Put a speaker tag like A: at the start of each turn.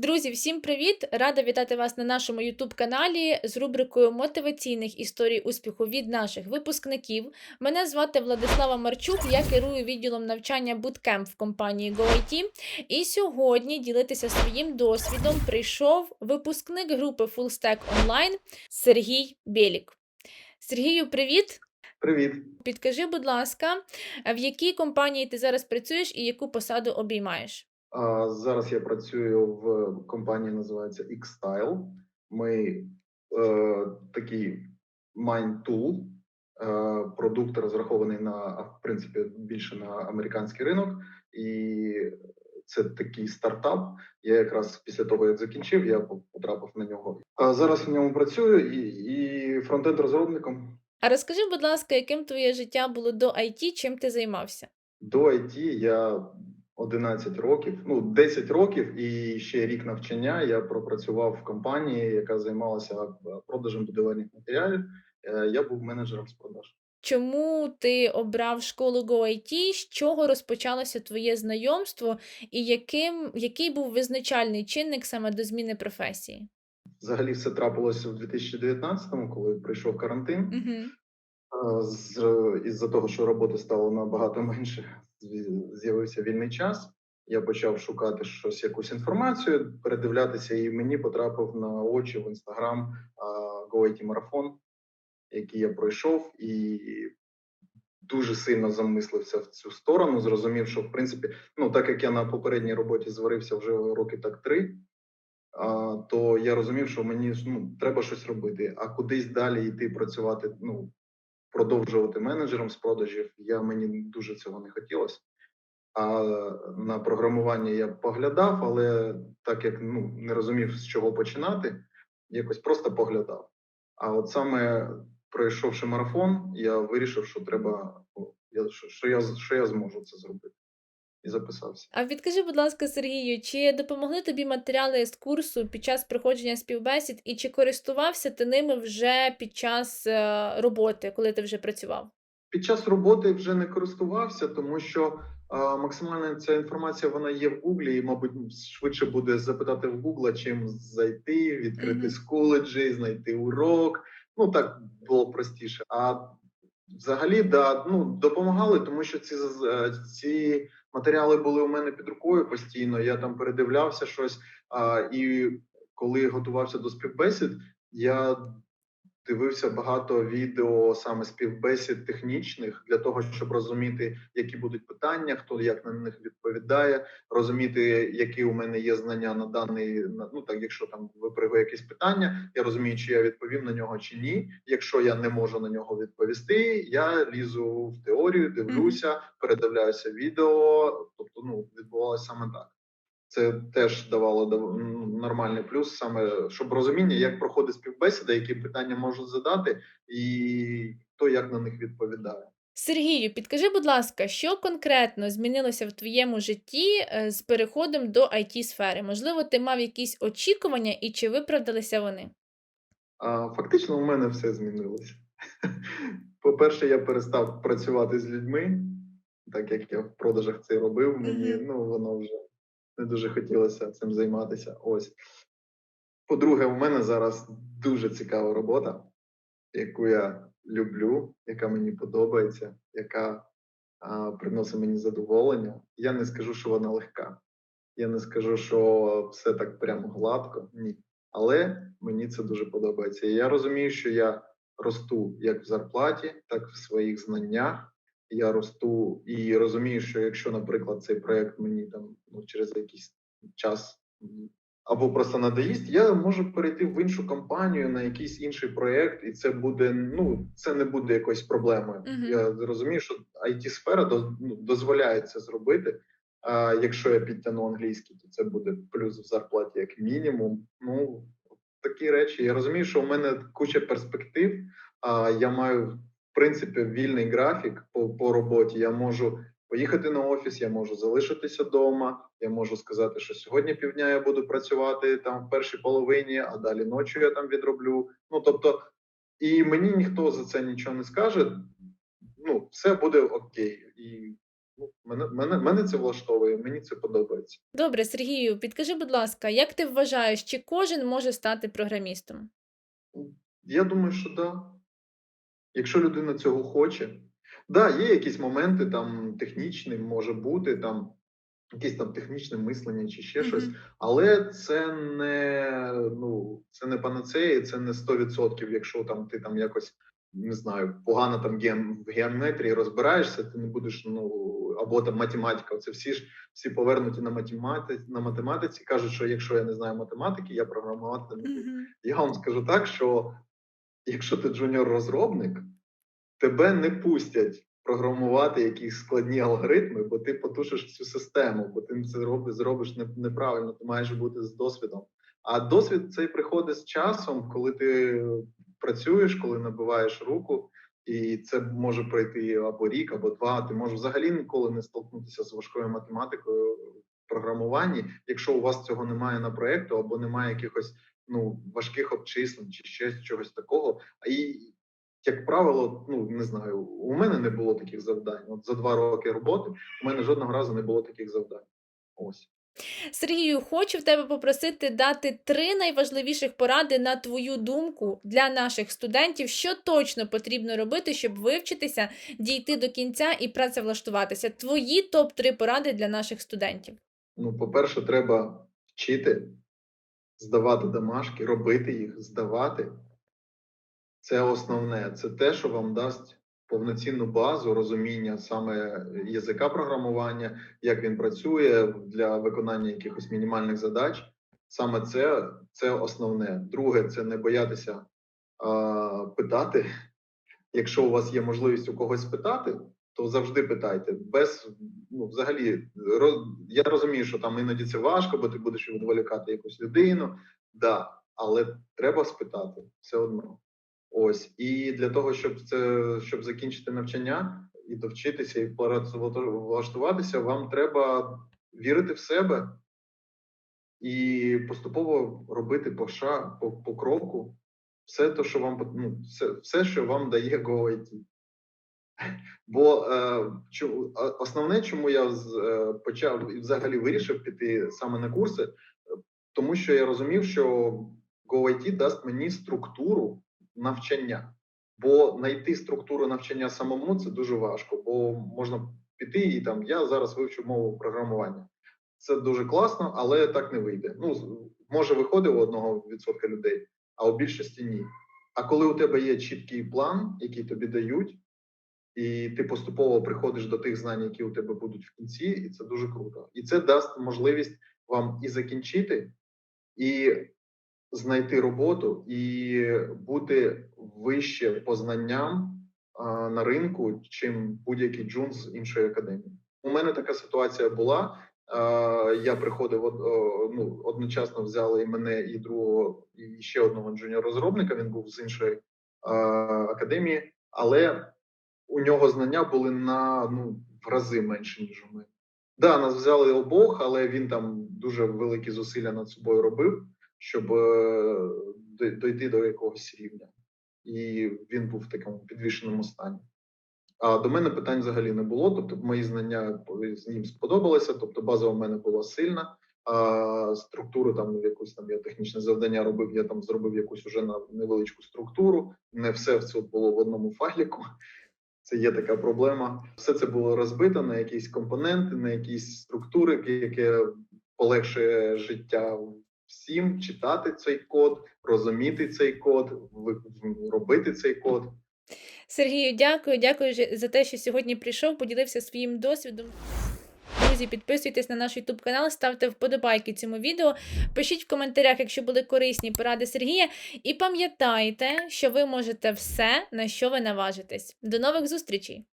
A: Друзі, всім привіт! Рада вітати вас на нашому youtube каналі з рубрикою мотиваційних історій успіху від наших випускників. Мене звати Владислава Марчук, я керую відділом навчання Bootcamp в компанії GoIT. І сьогодні ділитися своїм досвідом прийшов випускник групи Full Stack Online Сергій Бєлік. Сергію, привіт!
B: Привіт.
A: Підкажи, будь ласка, в якій компанії ти зараз працюєш і яку посаду обіймаєш?
B: А, Зараз я працюю в компанії, називається Xstyle. Ми е, такий Mind Tool, е, продукт розрахований на в принципі більше на американський ринок, і це такий стартап. Я якраз після того як закінчив, я потрапив на нього. А зараз в ньому працюю і, і фронтенд розробником.
A: А розкажи, будь ласка, яким твоє життя було до IT, чим ти займався?
B: До IT я 11 років, ну 10 років і ще рік навчання. Я пропрацював в компанії, яка займалася продажем будівельних матеріалів. Е, я був менеджером з продаж.
A: Чому ти обрав школу GoIT? З чого розпочалося твоє знайомство, і яким який був визначальний чинник саме до зміни професії?
B: Взагалі, все трапилося в 2019-му, коли прийшов карантин.
A: Угу.
B: З із-за того, що роботи стало набагато менше, з'явився вільний час. Я почав шукати щось, якусь інформацію, передивлятися, і мені потрапив на очі в інстаграм GoIT марафон, який я пройшов, і дуже сильно замислився в цю сторону. Зрозумів, що в принципі, ну так як я на попередній роботі зварився вже роки так три. А, то я розумів, що мені ну, треба щось робити, а кудись далі йти працювати. Ну продовжувати менеджером з продажів. Я мені дуже цього не хотілося. А на програмування я поглядав, але так як ну не розумів, з чого починати, якось просто поглядав. А от саме пройшовши марафон, я вирішив, що треба що я що я зможу це зробити і записався.
A: А відкажи, будь ласка, Сергію, чи допомогли тобі матеріали з курсу під час проходження співбесід, і чи користувався ти ними вже під час е, роботи, коли ти вже працював?
B: Під час роботи вже не користувався, тому що а, максимальна ця інформація вона є в Гуглі, і, мабуть, швидше буде запитати в Гугла, чим зайти, відкрити mm-hmm. з коледжі, знайти урок. Ну так було простіше. А взагалі, да, ну допомагали, тому що ці е, ці матеріали були у мене під рукою постійно. Я там передивлявся щось. А, І коли готувався до співбесід, я дивився багато відео саме співбесід технічних для того, щоб розуміти, які будуть питання, хто як на них відповідає, розуміти, які у мене є знання на даний ну так, якщо там випригує якесь питання, я розумію, чи я відповім на нього чи ні. Якщо я не можу на нього відповісти, я лізу в теорію, дивлюся, передивляюся відео. Тобто, ну відбувалося саме так. Це теж давало нормальний плюс, саме щоб розуміння, як проходить співбесіда, які питання можуть задати, і хто як на них відповідає.
A: Сергію, підкажи, будь ласка, що конкретно змінилося в твоєму житті е, з переходом до it сфери? Можливо, ти мав якісь очікування і чи виправдалися вони?
B: А, Фактично, у мене все змінилося. По-перше, я перестав працювати з людьми, так як я в продажах це робив. Мені ну воно вже не дуже хотілося цим займатися. Ось. По-друге, у мене зараз дуже цікава робота, яку я люблю, яка мені подобається, яка а, приносить мені задоволення. Я не скажу, що вона легка. Я не скажу, що все так прямо гладко. Ні. Але мені це дуже подобається. І я розумію, що я росту як в зарплаті, так і в своїх знаннях я росту і розумію, що якщо, наприклад, цей проект мені там ну, через якийсь час або просто надоїсть, я можу перейти в іншу компанію на якийсь інший проект, і це буде ну це не буде якоюсь проблемою. Uh-huh. Я розумію, що it сфера до, ну, дозволяє це зробити. А якщо я підтягну англійський, то це буде плюс в зарплаті як мінімум. Ну такі речі. Я розумію, що у мене куча перспектив. А я маю в принципі вільний графік по, по роботі. Я можу поїхати на офіс, я можу залишитися вдома. Я можу сказати, що сьогодні півдня я буду працювати там в першій половині, а далі ночі я там відроблю. Ну тобто, і мені ніхто за це нічого не скаже. Ну, все буде окей, і Ну, мене, мене, мене це влаштовує, мені це подобається.
A: Добре, Сергію, підкажи, будь ласка, як ти вважаєш, чи кожен може стати програмістом?
B: Я думаю, що да. Якщо людина цього хоче. Да, є якісь моменти там технічні, може бути там якесь там технічне мислення чи ще щось, але це не ну це не панацея, це не 100%, якщо там ти там якось не знаю, погано там ген в геометрії розбираєшся, ти не будеш ну або там математика. Це всі ж всі повернуті на математиці на математиці. кажуть, що якщо я не знаю математики, я програмувати не буду.
A: Мгм.
B: Я вам скажу так, що якщо ти джуніор-розробник, тебе не пустять програмувати якісь складні алгоритми, бо ти потушиш всю систему, бо ти це робиш, зробиш неправильно, ти маєш бути з досвідом. А досвід цей приходить з часом, коли ти працюєш, коли набиваєш руку, і це може пройти або рік, або два. Ти можеш взагалі ніколи не столкнутися з важкою математикою програмуванні, якщо у вас цього немає на проєкту, або немає якихось ну важких обчислень чи ще чогось такого. І як правило, ну не знаю, у мене не було таких завдань. От за два роки роботи у мене жодного разу не було таких завдань. Ось.
A: Сергію, хочу в тебе попросити дати три найважливіших поради на твою думку для наших студентів, що точно потрібно робити, щоб вивчитися, дійти до кінця і працевлаштуватися. Твої топ 3 поради для наших студентів.
B: Ну, по-перше, треба вчити, здавати домашки, робити їх, здавати. Це основне. Це те, що вам дасть повноцінну базу розуміння саме язика програмування, як він працює для виконання якихось мінімальних задач. Саме це, це основне. Друге, це не боятися а, питати. Якщо у вас є можливість у когось спитати, то завжди питайте. Без ну, взагалі, роз, я розумію, що там іноді це важко, бо ти будеш відволікати якусь людину. Да, але треба спитати все одно. Ось і для того, щоб це щоб закінчити навчання і довчитися, і влаштуватися, вам треба вірити в себе і поступово робити по ша, по, по кроку все те, що вам ну, все, все, що вам дає GoIT. Бо е, основне, чому я е, почав і взагалі вирішив піти саме на курси, тому що я розумів, що GoIT дасть мені структуру навчання. Бо знайти структуру навчання самому це дуже важко, бо можна піти і там я зараз вивчу мову програмування. Це дуже класно, але так не вийде. Ну може виходить у одного відсотка людей, а у більшості ні. А коли у тебе є чіткий план, який тобі дають, і ти поступово приходиш до тих знань, які у тебе будуть в кінці, і це дуже круто. І це дасть можливість вам і закінчити, і знайти роботу, і бути вище по знанням а, на ринку, чим будь-який джун з іншої академії. У мене така ситуація була. Я приходив ну, одночасно взяли і мене, і другого, і ще одного джуніор-розробника. Він був з іншої академії, але у нього знання були на ну в рази менше ніж у мене. Да, нас взяли обох, але він там дуже великі зусилля над собою робив, щоб е, дойти до якогось рівня, і він був в такому підвішеному стані. А до мене питань взагалі не було. Тобто, мої знання з ним сподобалися. Тобто, база у мене була сильна. А структуру там якусь там я технічне завдання робив. Я там зробив якусь уже на невеличку структуру. Не все це було в одному файліку. Це є така проблема. Все це було розбито на якісь компоненти, на якісь структури, яке полегшує життя всім читати цей код, розуміти цей код, робити цей код.
A: Сергію, дякую, дякую за те, що сьогодні прийшов, поділився своїм досвідом. Друзі, підписуйтесь на наш YouTube канал, ставте вподобайки цьому відео, пишіть в коментарях, якщо були корисні поради Сергія. І пам'ятайте, що ви можете все, на що ви наважитесь. До нових зустрічей!